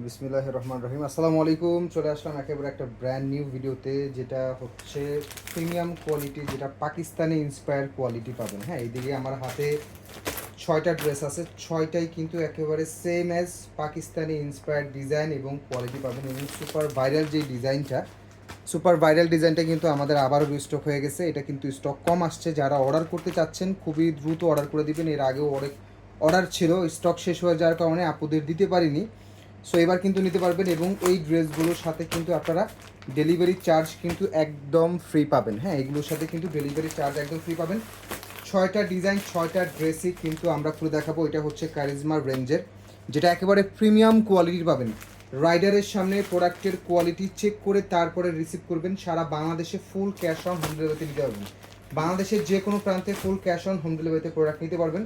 বিসমিল্লাহ রহমান রহিম আসসালামু আলাইকুম। চলে আসলাম একেবারে একটা ব্র্যান্ড নিউ ভিডিওতে যেটা হচ্ছে প্রিমিয়াম কোয়ালিটি যেটা পাকিস্তানি ইন্সপায়ার কোয়ালিটি পাবেন। হ্যাঁ এইদিকে আমার হাতে ছয়টা ড্রেস আছে। ছয়টাই কিন্তু একেবারে same as Pakistani inspired design এবং কোয়ালিটি পাবেন এবং সুপার ভাইরাল যে ডিজাইনটা সুপার ভাইরাল ডিজাইনটা কিন্তু আমাদের আবারও রিস্টক হয়ে গেছে। এটা কিন্তু স্টক কম আসছে। যারা অর্ডার করতে চাচ্ছেন, খুবই দ্রুত অর্ডার করে দিবেন। এর আগেও অনেক অর্ডার ছিল। স্টক শেষ হয়ে যাওয়ার কারণে আপুদের দিতে পারিনি। সো এবার কিন্তু নিতে পারবেন এবং এই ড্রেসগুলোর সাথে কিন্তু আপনারা ডেলিভারি চার্জ কিন্তু একদম ফ্রি পাবেন। হ্যাঁ এগুলোর সাথে কিন্তু ডেলিভারি চার্জ একদম ফ্রি পাবেন। ছয়টা ডিজাইন ছয়টা ড্রেসই কিন্তু আমরা খুলে দেখাবো। এটা হচ্ছে কারিজমার রেঞ্জের যেটা একেবারে প্রিমিয়াম কোয়ালিটির পাবেন। রাইডারের সামনে প্রোডাক্টের কোয়ালিটি চেক করে তারপরে রিসিভ করবেন। সারা বাংলাদেশে ফুল ক্যাশ অন হোম ডেলিভারিতে নিতে পারবেন। বাংলাদেশের যে কোনো প্রান্তে ফুল ক্যাশ অন হোম ডেলিভারিতে প্রোডাক্ট নিতে পারবেন।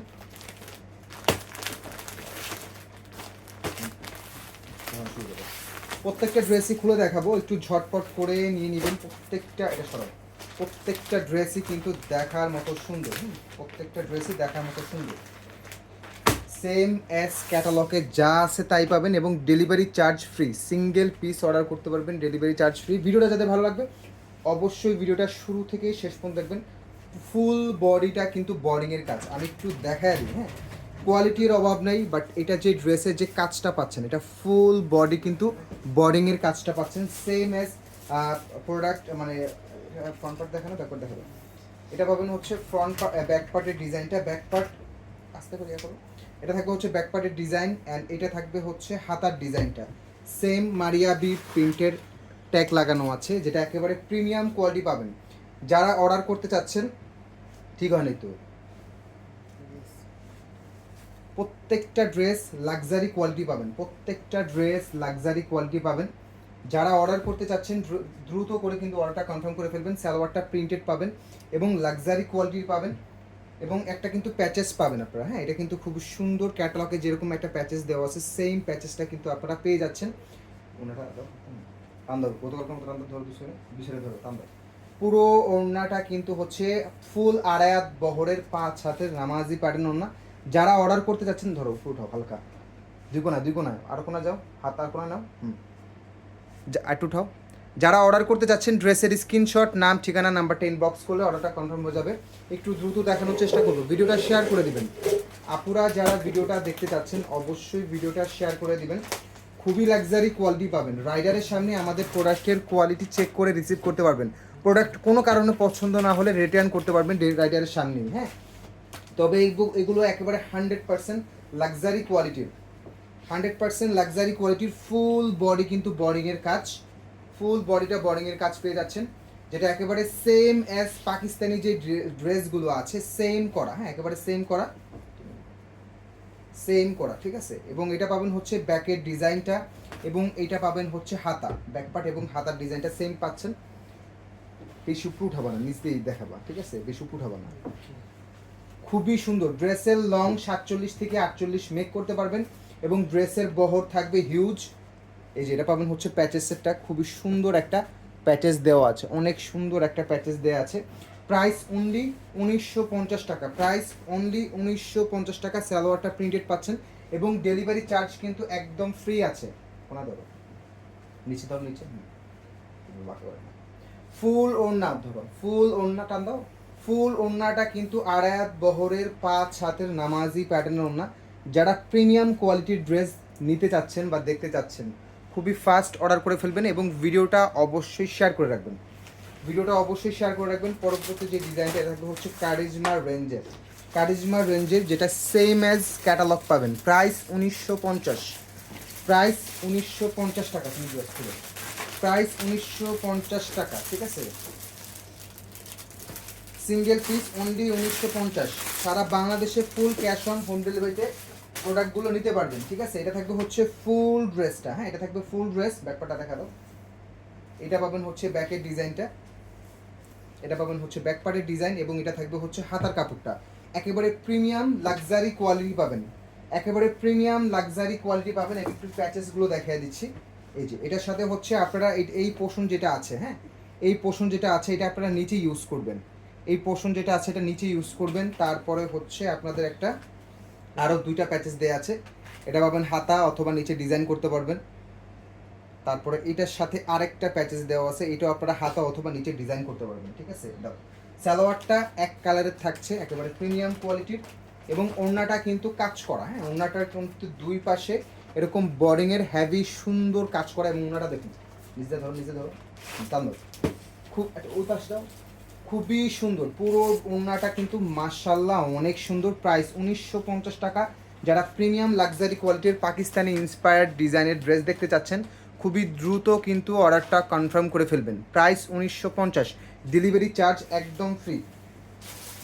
প্রত্যেকটা ড্রেসই খুলে দেখাবো একটু ঝটপট করে নিয়ে নেবেন। প্রত্যেকটা এটা সরাই প্রত্যেকটা ড্রেসই কিন্তু দেখার মতো সুন্দর হুম, প্রত্যেকটা ড্রেসই দেখার মতো সুন্দর। সেম অ্যাজ ক্যাটালগে যা আছে তাই পাবেন এবং delivery charge free single piece order করতে পারবেন ডেলিভারি চার্জ ফ্রি ভিডিওটা যাতে ভালো লাগবে অবশ্যই ভিডিওটা শুরু থেকে শেষ পর্যন্ত দেখবেন। ফুল বডিটা কিন্তু বোর্ডিংয়ের কাজ। আমি একটু দেখাই দিই হ্যাঁ? কোয়ালিটির অভাব নেই বাট এটা যে ড্রেসের যে কাজটা পাচ্ছেন, এটা ফুল বডি কিন্তু বোর্ডিংয়ের কাজটা পাচ্ছেন সেম অ্যাজ প্রোডাক্ট মানে ফ্রন্ট পার্ট দেখানো ব্যাক পার্ট দেখানো। এটা পাবেন হচ্ছে ফ্রন্ট ব্যাক পার্টের ডিজাইনটা ব্যাক পার্ট আস্তে করে করো। এটা থাকবে হচ্ছে ব্যাক পার্টের ডিজাইন অ্যান্ড এটা থাকবে হচ্ছে হাতার ডিজাইনটা সেম মারিয়া বি প্রিন্টের ট্যাগ লাগানো আছে, যেটা একেবারে প্রিমিয়াম কোয়ালিটি পাবেন। যারা অর্ডার করতে চাচ্ছেন, ঠিক হয়নি তো। প্রত্যেকটা ড্রেস লাক্সারি কোয়ালিটি পাবেন, প্রত্যেকটা ড্রেস লাক্সারি কোয়ালিটি পাবেন। যারা অর্ডার করতে চাচ্ছেন দ্রুত করে কিন্তু অর্ডারটা কনফার্ম করে ফেলবেন, সালোয়ারটা প্রিন্টেড পাবেন এবং লাক্সারি কোয়ালিটির পাবেন এবং একটা কিন্তু প্যাচেস পাবেন আপনারা। হ্যাঁ এটা কিন্তু খুব সুন্দর ক্যাটালগে যেরকম একটা প্যাচেস দেওয়া আছে সেম প্যাচেসটা কিন্তু আপনারা পেয়ে যাচ্ছেন। পুরো ওড়নাটা কিন্তু হচ্ছে ফুল আড়ায়াত বহরের পাঁচ হাতের নামাজি প্যাটার্ন ওড়না। যারা অর্ডার করতে যাচ্ছেন, ধরো উপরে উঠাও হালকা। দুই কোনায় দুই কোনায়। আর কোনা যাও, হাত আর কোনায় নাও, হুম। একটু উঠাও। যারা অর্ডার করতে যাচ্ছেন, ড্রেসের স্ক্রিনশট নাম, ঠিকানা নাম্বারটা ইনবক্স করলে অর্ডারটা কনফার্ম হয়ে যাবে। একটু দ্রুত দেখানোর চেষ্টা করব। ভিডিওটা শেয়ার করে দিবেন। আপুরা যারা ভিডিওটা দেখতে চাচ্ছেন অবশ্যই ভিডিওটা শেয়ার করে দিবেন। খুবই লাক্সারি কোয়ালিটি পাবেন। রাইডারের সামনে আমাদের প্রোডাক্টের কোয়ালিটি চেক করে রিসিভ করতে পারবেন। প্রোডাক্ট কোনো কারণে পছন্দ না হলে রিটার্ন করতে পারবেন রাইডারের সামনেই হ্যাঁ? তবে এগুলো একেবারে হান্ড্রেড পার্সেন্ট লাক্সারি কোয়ালিটির হান্ড্রেড পার্সেন্ট লাক্সারি কোয়ালিটির ফুল বডি কিন্তু বোর্ডিংয়ের কাজ। ফুল বডিটা বোর্ডিংয়ের কাজ পেয়ে যাচ্ছেন, যেটা একেবারে সেম অ্যাজ পাকিস্তানি যে ড্রেসগুলো আছে সেম করা হ্যাঁ একেবারে সেম করা। সেম করা, ঠিক আছে? এবং এটা পাবেন হচ্ছে ব্যাকের ডিজাইনটা এবং এটা পাবেন হচ্ছে হাতা ব্যাক পার্ট এবং হাতার ডিজাইনটা সেম পাচ্ছেন। বেশি উপরে উঠাবা না, নিচ দিয়েই দেখাবা, ঠিক আছে? বেশি উপরে উঠাবা না। খুবই সুন্দর। ড্রেসের লং সাতচল্লিশ থেকে আটচল্লিশ মেক করতে পারবেন এবং ড্রেসের বহর থাকবে হিউজ এই যে এটা পাবেন হচ্ছে প্যাচেসেরটা খুবই সুন্দর একটা প্যাচেস দেওয়া আছে। অনেক সুন্দর একটা প্যাচেস দেওয়া আছে। প্রাইস অনলি উনিশশো পঞ্চাশ টাকা। প্রাইস অনলি উনিশশো পঞ্চাশ টাকা সালোয়ারটা প্রিন্টেড পাচ্ছেন এবং ডেলিভারি চার্জ কিন্তু একদম ফ্রি আছে। ধরো। নিচে ধরো নিচে। ফুল ওড়না, ধরো। ফুল ওড়না টান দাও। ফুল ওড়নাটা কিন্তু আড়ায়াত বহরের পাঁচ হাতের নামাজি প্যাটার্নের ওড়না, যারা প্রিমিয়াম কোয়ালিটির ড্রেস নিতে চাচ্ছেন বা দেখতে চাচ্ছেন, খুবই ফাস্ট অর্ডার করে ফেলবেন এবং ভিডিওটা অবশ্যই শেয়ার করে রাখবেন। ভিডিওটা অবশ্যই শেয়ার করে রাখবেন। পরবর্তী যে ডিজাইনটা থাকবে হচ্ছে কারিজমা রেঞ্জের কারিজমা রেঞ্জের যেটা সেম অ্যাজ ক্যাটালগ পাবেন। প্রাইস উনিশশো পঞ্চাশ। প্রাইস উনিশশো পঞ্চাশ টাকা, তুমি প্রাইস উনিশশো পঞ্চাশ টাকা, ঠিক আছে? সিঙ্গেল পিস অনলি উনিশশো পঞ্চাশ। সারা বাংলাদেশে ফুল ক্যাশ অন হোম ডেলিভারিতে প্রোডাক্টগুলো নিতে পারবেন, ঠিক আছে? এটা থাকবে হচ্ছে ফুল ড্রেসটা হ্যাঁ? এটা থাকবে ফুল ড্রেস ব্যাকপাটা দেখা দাও এটা পাবেন হচ্ছে ব্যাকের ডিজাইনটা এটা পাবেন হচ্ছে ব্যাক পার্টের ডিজাইন এবং এটা থাকবে হচ্ছে হাতার কাপড়টা। একেবারে প্রিমিয়াম লাক্সারি কোয়ালিটি পাবেন। একেবারে প্রিমিয়াম লাক্সারি কোয়ালিটি পাবেন। একটু প্যাচেসগুলো দেখিয়ে দিচ্ছি। এই যে, এটার সাথে হচ্ছে আপনারা এই পোষণ যেটা আছে হ্যাঁ? এই পোষণ যেটা আছে, এটা আপনারা নিচে ইউজ করবেন। এই পোষণ যেটা আছে এটা নিচে ইউজ করবেন, তারপরে হচ্ছে আপনাদের একটা আরও দুইটা প্যাচেস দেওয়া আছে। এটা পাবেন হাতা অথবা নিচে ডিজাইন করতে পারবেন। তারপরে এটার সাথে আরেকটা প্যাচেস দেওয়া আছে, এটাও আপনারা হাতা অথবা নিচে ডিজাইন করতে পারবেন, ঠিক আছে? সালোয়ারটা এক কালারের থাকছে, একেবারে প্রিমিয়াম কোয়ালিটির এবং ওড়নাটা কিন্তু কাজ করা হ্যাঁ? ওড়নাটার কিন্তু দুই পাশে এরকম বোর্ডিংয়ের হ্যাভি সুন্দর কাজ করা এবং ওড়নাটা দেখুন। নিজে ধরো নিজে ধরো। খুব, একটা ওই পাশে দাও খুবই সুন্দর। পুরো ওড়নাটা কিন্তু মার্শাল্লাহ অনেক সুন্দর। প্রাইস উনিশশো পঞ্চাশ টাকা। যারা প্রিমিয়াম লাক্সারি কোয়ালিটির পাকিস্তানি ইন্সপায়ার্ড ডিজাইনের ড্রেস দেখতে চাচ্ছেন, খুবই দ্রুত কিন্তু অর্ডারটা কনফার্ম করে ফেলবেন। প্রাইস উনিশশো পঞ্চাশ। ডেলিভারি চার্জ একদম ফ্রি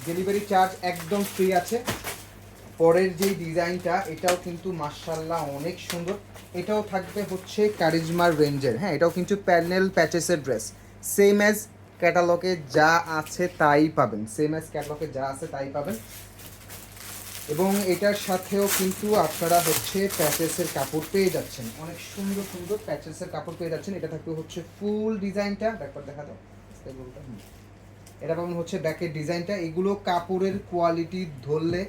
ডেলিভারি চার্জ একদম ফ্রি আছে। পরের যে ডিজাইনটা এটাও কিন্তু মার্শাল্লাহ অনেক সুন্দর। এটাও থাকবে হচ্ছে কারিজমার রেঞ্জের হ্যাঁ এটাও কিন্তু প্যানেল প্যাচেসের ড্রেস সেম অ্যাজ ক্যাটালগে যা আছে তাই পাবেন। সেম অ্যাজ ক্যাটালগে যা আছে তাই পাবেন। এবং এটার সাথেও কিন্তু আপনারা হচ্ছে প্যাচেসের কাপড় পেয়ে যাচ্ছেন। অনেক সুন্দর সুন্দর প্যাচেসের কাপড় পেয়ে যাচ্ছেন। এটা থাকবে হচ্ছে ফুল ডিজাইনটা। ব্যাপার দেখা দাও। এটা পাবেন হচ্ছে ব্যাকের ডিজাইনটা। এগুলো কাপড়ের কোয়ালিটি ধরলে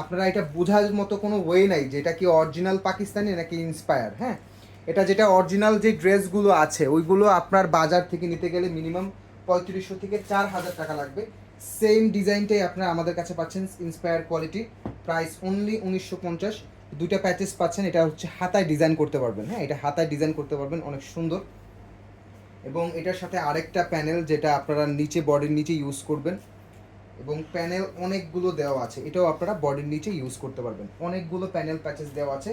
আপনারা এটা বোঝার মতো কোনো ওয়ে নাই যে এটা কি অরিজিনাল পাকিস্তানি নাকি ইন্সপায়ার হ্যাঁ? এটা যেটা অরিজিনাল যে ড্রেসগুলো আছে, ওইগুলো আপনার বাজার থেকে নিতে গেলে মিনিমাম পঁয়ত্রিশশো থেকে চার হাজার টাকা লাগবে। সেম ডিজাইনটাই আপনারা আমাদের কাছে পাচ্ছেন ইন্সপায়ার কোয়ালিটি প্রাইস অনলি উনিশশো পঞ্চাশ। দুইটা প্যাচেস পাচ্ছেন, এটা হচ্ছে হাতায় ডিজাইন করতে পারবেন। হ্যাঁ এটা হাতায় ডিজাইন করতে পারবেন, অনেক সুন্দর। এবং এটার সাথে আরেকটা প্যানেল যেটা আপনারা নিচে বডির নিচে ইউজ করবেন। এবং প্যানেল অনেকগুলো দেওয়া আছে, এটাও আপনারা বডির নিচে ইউজ করতে পারবেন। অনেকগুলো প্যানেল প্যাচেস দেওয়া আছে।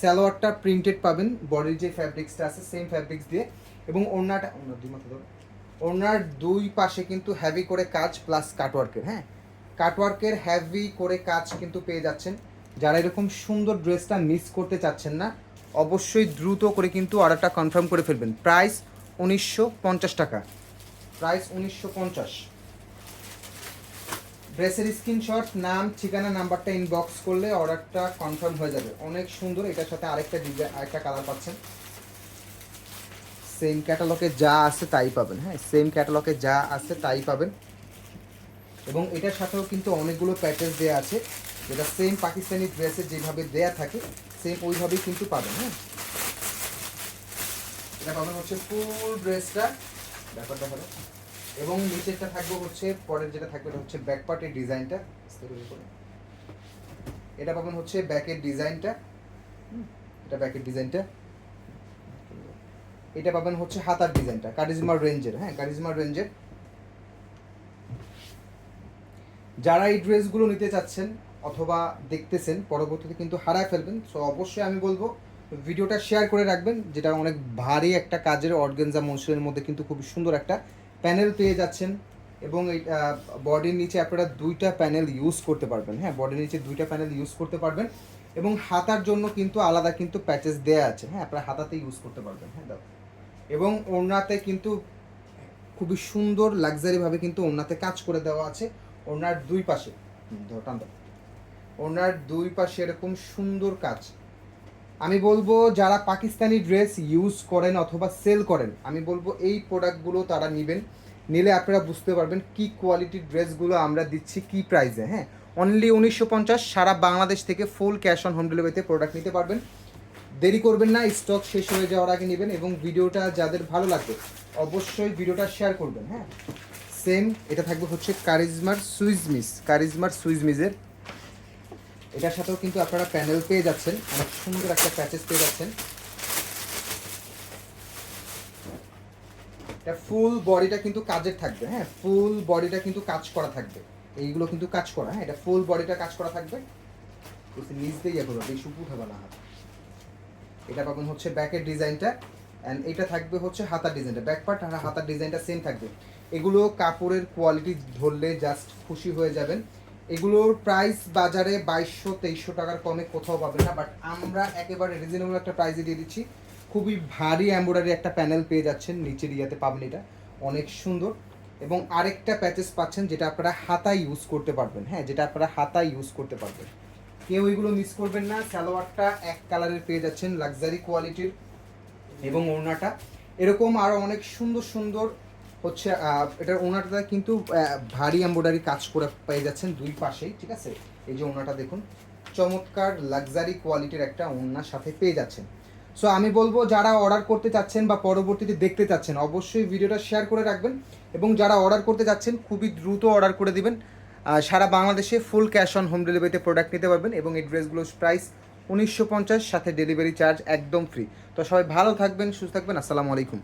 স্যালোয়ারটা প্রিন্টেড পাবেন বডির যে ফ্যাব্রিক্সটা আছে সেম ফ্যাব্রিক্স দিয়ে। এবং ওড়নাটা ওড়নার দুই মাথা ধরো। ওড়নার দুই পাশে কিন্তু হ্যাভি করে কাজ প্লাস কাটওয়ার্কের হ্যাঁ? কাটওয়ার্কের হ্যাভি করে কাজ কিন্তু পেয়ে যাচ্ছেন। যারা এরকম সুন্দর ড্রেসটা মিস করতে চাচ্ছেন না, অবশ্যই দ্রুত করে কিন্তু অর্ডারটা কনফার্ম করে ফেলবেন। প্রাইস উনিশশো পঞ্চাশ টাকা। প্রাইস উনিশশো পঞ্চাশ। ড্রেসের স্ক্রিনশট নাম, ঠিকানা নাম্বারটা ইনবক্স করলে অর্ডারটা কনফার্ম হয়ে যাবে। অনেক সুন্দর, এটার সাথে আরেকটা ডিজাইন আরেকটা কালার পাচ্ছেন। সেম ক্যাটালগে যা আছে তাই পাবেন হ্যাঁ? সেম ক্যাটালগে যা আছে তাই পাবেন। এবং এটার সাথেও কিন্তু অনেকগুলো প্যাকেজ দেওয়া আছে, যেটা সেম পাকিস্তানি ড্রেসে যেভাবে দেয়া থাকে সেম ওইভাবেই কিন্তু পাবেন হ্যাঁ? এটা পাবেন হচ্ছে ফুল ড্রেসটা ব্যাপারটা হলো, এবং নিচেরটা থাকবে হচ্ছে, পরের যেটা থাকবে এটা হচ্ছে ব্যাক পার্টের ডিজাইনটা এটা পাবেন হচ্ছে ব্যাকের ডিজাইনটা এটা ব্যাকের ডিজাইনটা এটা পাবেন হচ্ছে হাতার ডিজাইনটা, কারিজমার রেঞ্জের হ্যাঁ কারিজমার রেঞ্জের। যারা এই ড্রেসগুলো নিতে চাচ্ছেন অথবা দেখতেছেন, পরবর্তীতে কিন্তু হারায় ফেলবেন। সো অবশ্যই আমি বলব, ভিডিওটা শেয়ার করে রাখবেন, যেটা অনেক ভারী একটা কাজের অর্গেনজা মনসুরের মধ্যে কিন্তু খুবই সুন্দর একটা প্যানেল পেয়ে যাচ্ছেন। এবং এই বডির নিচে আপনারা দুইটা প্যানেল ইউজ করতে পারবেন হ্যাঁ বডির নিচে দুইটা প্যানেল ইউজ করতে পারবেন। এবং হাতার জন্য কিন্তু আলাদা কিন্তু প্যাচেস দেয়া আছে হ্যাঁ আপনারা হাতাতে ইউজ করতে পারবেন হ্যাঁ দাও এবং ওড়নাতে কিন্তু খুবই সুন্দর লাক্সারিভাবে কিন্তু ওড়নাতে কাজ করে দেওয়া আছে। ওড়নার দুই পাশে টান দুই পাশে এরকম সুন্দর কাজ। আমি বলব, যারা পাকিস্তানি ড্রেস ইউজ করেন অথবা সেল করেন, আমি বলব এই প্রোডাক্টগুলো তারা নেবেন। নিলে আপনারা বুঝতে পারবেন কি কোয়ালিটির ড্রেসগুলো আমরা দিচ্ছি, কি প্রাইসে হ্যাঁ? অনলি উনিশশো পঞ্চাশ সারা বাংলাদেশ থেকে ফুল ক্যাশ অন হোম ডেলিভারিতে প্রোডাক্ট নিতে পারবেন। দেরি করবেন না স্টক শেষ হয়ে যাওয়ার আগে নেবেন এবং ভিডিওটা যাদের ভালো লাগবে, অবশ্যই ভিডিওটা শেয়ার করবেন হ্যাঁ? সেম এটা থাকবে হচ্ছে কারিজমার সুইজ মিস কারিজমার সুইজ মিসের এটার সাথেও কিন্তু আপনারা প্যানেল পেয়ে যাচ্ছেন, অনেক সুন্দর একটা প্যাচেস পেয়ে যাচ্ছেন। এটা ফুল বডিটা কিন্তু কাজের থাকবে হ্যাঁ? ফুল বডিটা কিন্তু কাজ করা থাকবে। এইগুলো কিন্তু কাজ করা হ্যাঁ? এটা ফুল বডিটা কাজ করা থাকবে। নিচ দিয়ে ইয়ে করবে বেশি উপু হবে না হাত। এটা পাবেন হচ্ছে ব্যাকের ডিজাইনটা অ্যান্ড এটা থাকবে হচ্ছে হাতার ডিজাইনটা। ব্যাক পার্ট আর হাতার ডিজাইনটা সেম থাকবে। এগুলো কাপড়ের কোয়ালিটি ধরলে জাস্ট খুশি হয়ে যাবেন। এগুলোর প্রাইস বাজারে বাইশশো, তেইশশো টাকার কমে কোথাও পাবেন না বাট আমরা একেবারে রিজনেবল একটা প্রাইসে দিয়ে দিচ্ছি। খুবই ভারী এমব্রয়ডারি একটা প্যানেল পেয়ে যাচ্ছেন, নিচের ইয়াতে পাবেন এটা। অনেক সুন্দর। এবং আরেকটা প্যাচেস পাচ্ছেন, যেটা আপনারা হাতায় ইউজ করতে পারবেন। হ্যাঁ যেটা আপনারা হাতায় ইউজ করতে পারবেন। কেউ এগুলো মিস করবেন না। সালোয়ারটা এক কালারের পেয়ে যাচ্ছেন লাক্সারি কোয়ালিটির এবং ওড়নাটা। এরকম আরও অনেক সুন্দর সুন্দর হচ্ছে এটার ওনাটা কিন্তু ভারী এম্ব্রয়ডারি কাজ করে পেয়ে যাচ্ছেন দুই পাশেই, ঠিক আছে? এই যে ওড়নাটা দেখুন। চমৎকার লাক্সারি কোয়ালিটির একটা ওড়নার সাথে পেয়ে যাচ্ছেন। সো আমি বলব, যারা অর্ডার করতে চাচ্ছেন বা পরবর্তীতে দেখতে চাচ্ছেন, অবশ্যই ভিডিওটা শেয়ার করে রাখবেন এবং যারা অর্ডার করতে চাচ্ছেন, খুবই দ্রুত অর্ডার করে দিবেন। সারা বাংলাদেশে ফুল ক্যাশ অন হোম ডেলিভারিতে প্রোডাক্ট নিতে পারবেন এবং এই ড্রেসগুলোর প্রাইস উনিশশো পঞ্চাশ, সাথে ডেলিভারি চার্জ একদম ফ্রি তো সবাই ভালো থাকবেন, সুস্থ থাকবেন, আসসালামু আলাইকুম।